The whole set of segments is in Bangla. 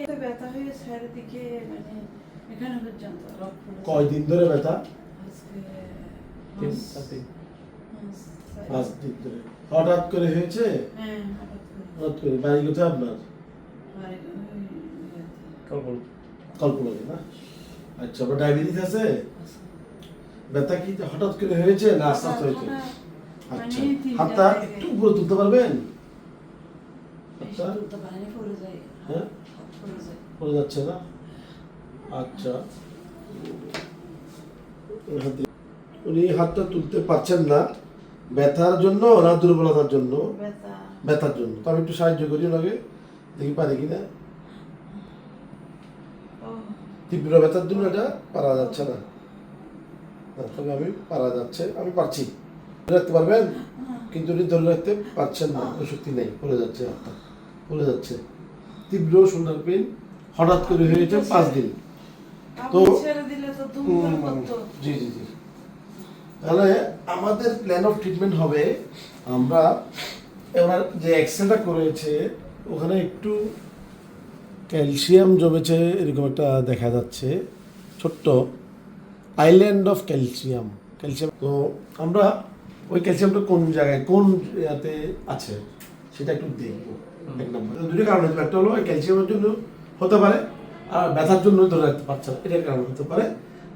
ব্যথা হয়ে মানে এখানে পর্যন্ত কয়দিন ধরে ব্যথা? পাঁচ দিন ধরে। হঠাৎ করে হয়েছে? হ্যাঁ হঠাৎ করে। বাড়ি কোথায় আপনার। কল্পনাকে না? আচ্ছা আপনার ডায়াবেটিস আছে। ব্যথা কি হঠাৎ করে হয়েছে না আস্তে আস্তে হয়েছে? মানে আচ্ছা হাতটা একটু উপরে তুলতে পারবেন? হাতটা? তুলতে পারিনি, পড়ে যায়। হ্যাঁ? পড়ে যাচ্ছে না? আচ্ছা। উনি হাতটা তুলতে পারছেন না। ব্যথার জন্য না দুর্বলতার জন্য? ব্যথার জন্য। তো আমি একটু সাহায্য করি ওনাকে। দেখি পারি কিনা তীব্র ব্যথার জন্য এটা পারা যাচ্ছে না। তবে আমি পারা যাচ্ছে। আমি পারছি। রাখতে পারবেন? কিন্তু উনি ধরে রাখতে পারছেন না। শক্তি নেই। পড়ে যাচ্ছে হাতটা। পড়ে যাচ্ছে। তীব্র শোল্ডার পেন হঠাৎ করে হয়েছে পাঁচ দিন। তো-। জি জি জি। তাহলে আমাদের প্ল্যান অফ ট্রিটমেন্ট হবে আমরা এবার যে এক্সরেটা করেছে ওখানে একটু ক্যালসিয়াম জমেছে এরকম একটা দেখা যাচ্ছে ছোট্ট আইল্যান্ড অফ ক্যালসিয়াম ক্যালসিয়াম তো আমরা ওই ক্যালসিয়ামটা কোন জায়গায় কোন ইয়াতে আছে? সেটা একটু দেখব। এক নম্বর। দুটো কারণ হতে পারে। একটা হলো ক্যালসিয়ামের জন্য হতে পারে আর ব্যথার জন্য ধরে রাখতে পারছে না। এটার কারণ হতে পারে।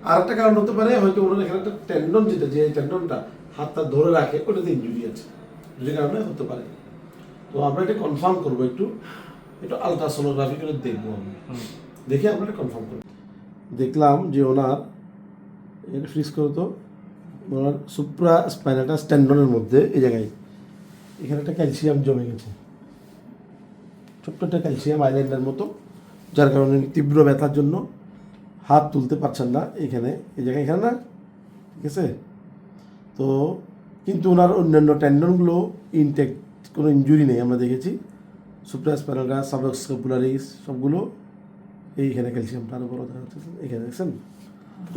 আর একটা কারণ হতে পারে হয়তো ওনার এখানে একটা টেন্ডন যেটা যে টেন্ডনটা হাতটা ধরে রাখে ওটাতে ইঞ্জুরি আছে। দুটো কারণে হতে পারে। তো আমরা এটা কনফার্ম করব একটু। একটু আলট্রাসোনোগ্রাফি করে দেখব আমি। দেখে আমরা এটা কনফার্ম করব। দেখলাম যে ওনার এটা ফ্রিজ করো তো ওনার সুপ্রা স্পাইনাটা স্ট্যান্ডনের মধ্যে এই জায়গায় এখানে একটা ক্যালসিয়াম জমে গেছে। ছোট্ট একটা ক্যালসিয়াম আইল্যান্ডের মতো, যার কারণে তীব্র ব্যথার জন্য হাত তুলতে পারছেন না এখানে। এই জায়গায় এখানে না? ঠিক আছে? তো কিন্তু ওনার অন্যান্য টেন্ডনগুলো ইনটেক কোনো ইনজুরি নেই আমরা দেখেছি। সুপ্রাস সুপ্রাস্পাইনালটা সাবস্কপুলারিস সবগুলো এইখানে ক্যালসিয়ামটা আরও বড় দেখা যাচ্ছে। এখানে দেখছেন?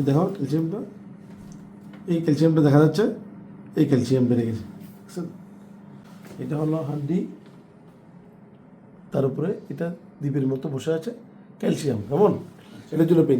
দেখো ক্যালসিয়ামটা। এই ক্যালসিয়ামটা দেখা যাচ্ছে, এই ক্যালসিয়াম বেড়ে গেছে। দেখছেন এটা হলো হাড্ডি। তার উপরে এটা দ্বীপের মতো বসে আছে। ক্যালসিয়াম, কেমন? এটা জন্য পেন